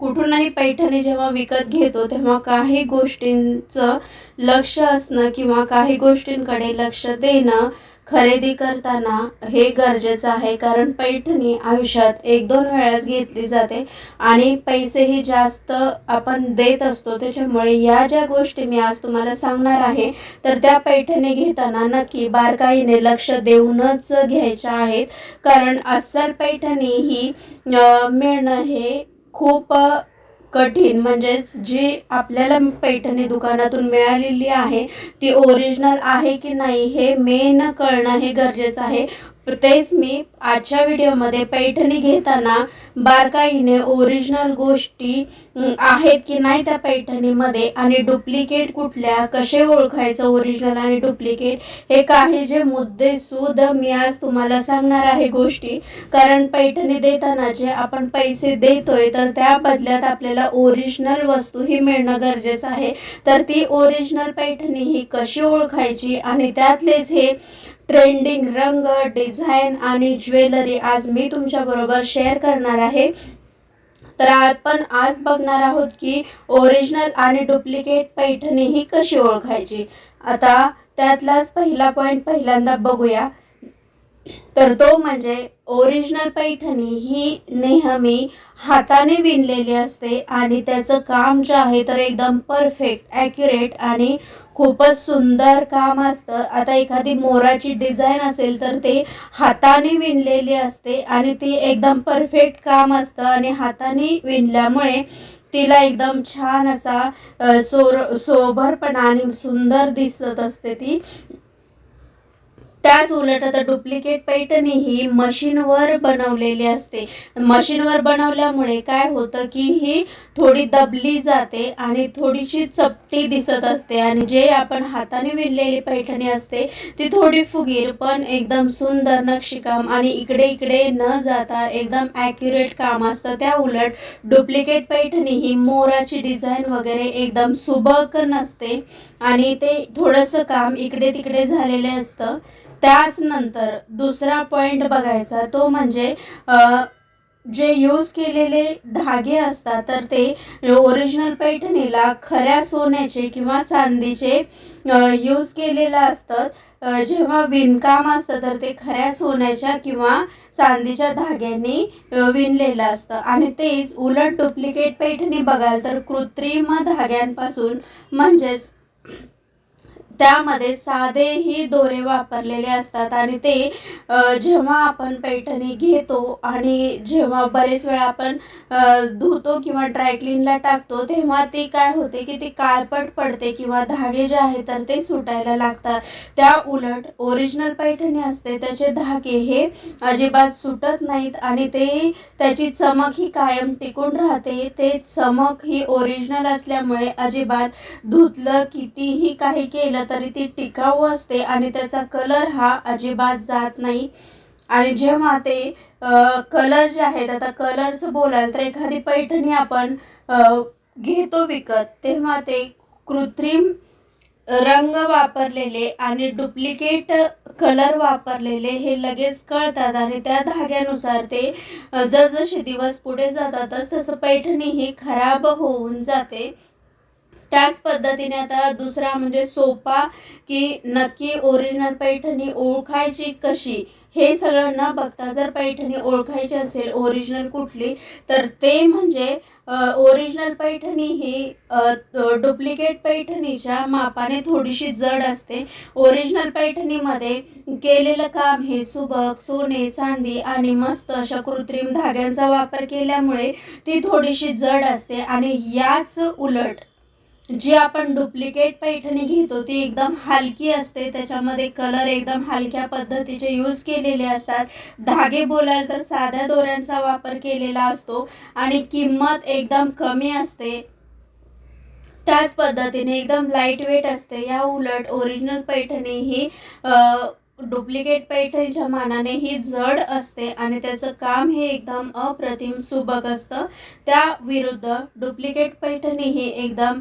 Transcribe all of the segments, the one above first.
कुठूनही पैठणी जेव्हा विकत घेतो तेव्हा काही गोष्टींचं लक्ष असणं किंवा काही गोष्टींकडे लक्ष देणं खरेदी करताना हे गरजेचं आहे. कारण पैठणी आयुष्यात एक दोन वेळाच घेतली जाते आणि पैसेही जास्त आपण देत असतो. त्याच्यामुळे या ज्या गोष्टी मी आज तुम्हाला सांगणार आहे तर त्या पैठणी घेताना नक्की बारकाईने लक्ष देऊनच घ्यायच्या आहेत. कारण अस्सल पैठणी ही मिळणं हे खूप कठीण. म्हणजेच जी आपल्याला पैठणी दुकानातून मिळालेली आहे ती ओरिजिनल आहे की नाही हे मेन कळणं हे गरजेचं आहे. तेच मी आजच्या व्हिडिओमध्ये पैठणी घेताना बारकाईने ओरिजिनल गोष्टी आहेत की नाही त्या पैठणीमध्ये आणि डुप्लिकेट कुठल्या कसे ओळखायचं ओरिजिनल आणि डुप्लिकेट हे काही जे मुद्दे सुद मी आज तुम्हाला सांगणार आहे गोष्टी. कारण पैठणी देताना जे आपण पैसे देतोय तर त्या बदल्यात आपल्याला ओरिजिनल वस्तू ही मिळणं गरजेचं आहे. तर ती ओरिजिनल पैठणी ही कशी ओळखायची आणि त्यातलेच हे ट्रेंडिंग रंग डिझाईन आणि ज्वेलरी आज मी तुमच्याबरोबर शेअर करणार आहे. तर आपण आज बघणार आहोत की ओरिजिनल आणि डुप्लिकेट पैठणी ही कशी ओळखायची? आता त्यातलाच पहिला पॉईंट पहिल्यांदा बघूया. तर तो म्हणजे ओरिजिनल पैठणी ही नेहमी हाताने विणलेली असते आणि त्याचं काम जे आहे तर एकदम परफेक्ट ॲक्युरेट आणि खूपच सुंदर काम असतं. आता एखादी मोराची डिझाईन असेल तर ते हाताने विणलेली असते आणि ती एकदम परफेक्ट काम असतं आणि हाताने विणल्यामुळे तिला एकदम छान असा सोर सोभरपणा आणि सुंदर दिसत असते ती. त्याच उलट आता डुप्लिकेट पैठणी ही मशीनवर बनवलेली असते. मशीनवर बनवल्यामुळे काय होतं की ही थोडी दबली जाते आणि थोडीशी चपटी दिसत असते आणि जे आपण हाताने विणलेली पैठणी असते ती थोडी फुगीर पण एकदम सुंदर नक्षीकाम आणि इकडे इकडे न जाता एकदम ॲक्युरेट काम असतं. त्या उलट डुप्लिकेट पैठणी ही मोराची डिझाईन वगैरे एकदम सुबक नसते आणि ते थोडंसं काम इकडे तिकडे झालेले असतं. त्याच नंतर दुसरा पॉईंट बघायचा तो म्हणजे जे यूज केलेले धागे असतात तर ते ओरिजिनल पैठणीला खऱ्या सोन्याचे किंवा चांदीचे यूज केलेलं असतं. जेव्हा विणकाम असतं तर ते खऱ्या सोन्याच्या किंवा चांदीच्या धाग्यांनी विणलेलं असतं. आणि तेच उलट डुप्लिकेट पैठणी बघाल तर कृत्रिम धाग्यांपासून म्हणजेच त्यामध्ये साधेही दोरे वापरलेले असतात आणि ते जेव्हा आपण पैठणी घेतो आणि जेव्हा बरेच वेळा आपण धुतो किंवा ड्रायक्लीनला टाकतो तेव्हा ती काय होते की ती काळपट पडते किंवा धागे जे आहेत तर ते सुटायला लागतात. त्या उलट ओरिजिनल पैठणी असते त्याचे धागे हे अजिबात सुटत नाहीत आणि ते त्याची चमक ही कायम टिकून राहते. ते चमक ही ओरिजिनल असल्यामुळे अजिबात धुतलं कितीही काही केलं तरी ती टिकाऊ असते आणि त्याचा कलर हा अजिबात जात नाही. आणि जेव्हा ते कलर जे आहेत आता कलरचं बोलाल तर एखादी पैठणी आपण घेतो विकत तेव्हा ते कृत्रिम रंग वापरलेले आणि डुप्लिकेट कलर वापरलेले हे लगेच कळतात आणि त्या धाग्यानुसार ते जसजसे दिवस पुढे जातात तस तसं पैठणी ही खराब होऊन जाते. त्याच पद्धतीने आता दुसरा म्हणजे सोपा की नक्की ओरिजिनल पैठणी ओळखायची कशी हे सगळं न बघता जर पैठणी ओळखायची असेल ओरिजिनल कुठली तर ते म्हणजे ओरिजिनल पैठणी ही डुप्लिकेट पैठणीच्या मापाने थोडीशी जड असते. ओरिजिनल पैठणीमध्ये केलेलं काम हे सुबक सोने चांदी आणि मस्त अशा कृत्रिम धाग्यांचा वापर केल्यामुळे ती थोडीशी जड असते आणि याच उलट जी आपण डुप्लिकेट पैठणी घेतो ती एकदम हलकी असते. त्याच्यामध्ये कलर एकदम हलक्या पद्धतीचे यूज केलेले असतात. धागे बोलाल तर साध्या दोऱ्यांचा वापर केलेला असतो आणि किंमत एकदम कमी असते. त्याच पद्धतीने एकदम लाइट वेट असते. या उलट ओरिजिनल पैठणी ही डुप्लिकेट पैठणीच्या मानाने ही जड असते आणि त्याचं काम हे एकदम अप्रतिम सुबक असतं. त्या विरुद्ध डुप्लिकेट पैठणी ही एकदम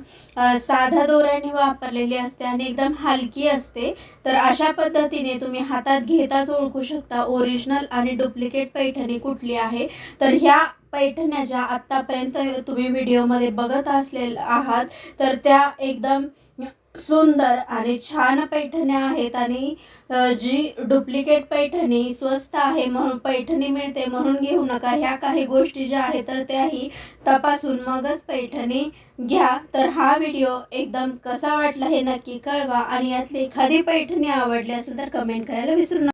साध्या दोऱ्याने वापरलेली असते आणि एकदम हलकी असते. तर अशा पद्धतीने तुम्ही हातात घेताच ओळखू शकता ओरिजिनल आणि डुप्लिकेट पैठणी कुठली आहे. तर ह्या पैठण्या ज्या आत्तापर्यंत तुम्ही व्हिडिओमध्ये बघत असलेल्या आहात तर त्या एकदम सुंदर आणि छान पैठण्या आहेत आणि जी डुप्लिकेट पैठणी स्वस्त आहे म्हणून पैठणी मिळते म्हणून घेऊ नका. ह्या काही गोष्टी ज्या आहेत तर त्याही तपासून मगच पैठणी घ्या. तर हा व्हिडिओ एकदम कसा वाटला हे नक्की कळवा आणि यातली एखादी पैठणी आवडली असेल तर कमेंट करायला विसरू नका.